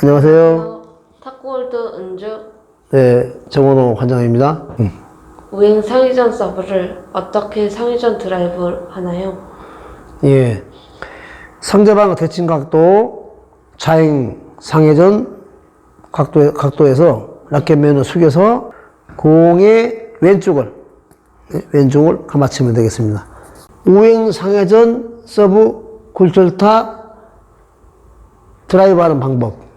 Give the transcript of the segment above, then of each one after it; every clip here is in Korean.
안녕하세요. 탁골드 은주 네, 정원호 관장입니다. 음. 우행 상위전 서브를 어떻게 상위전 드라이브 하나요? 예. 상대방 대칭 각도, 좌행 상회전 각도, 각도에서 라켓면을 숙여서 공의 왼쪽을, 네, 왼쪽을 감아치면 되겠습니다. 우행 상회전 서브 굴절타 드라이브 하는 방법.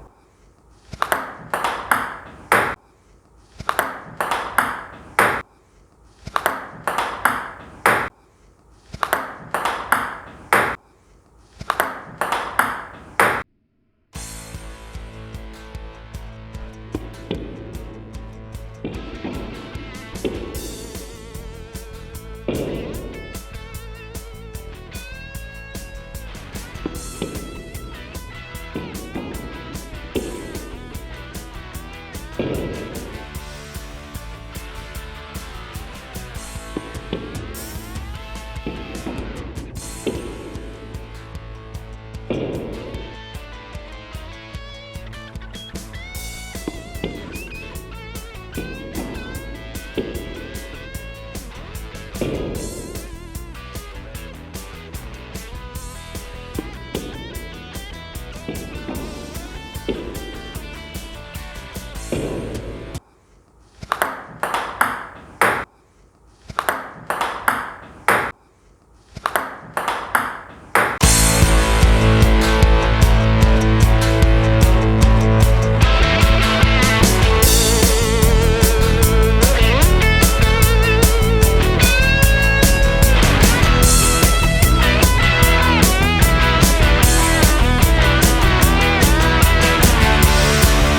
Bye.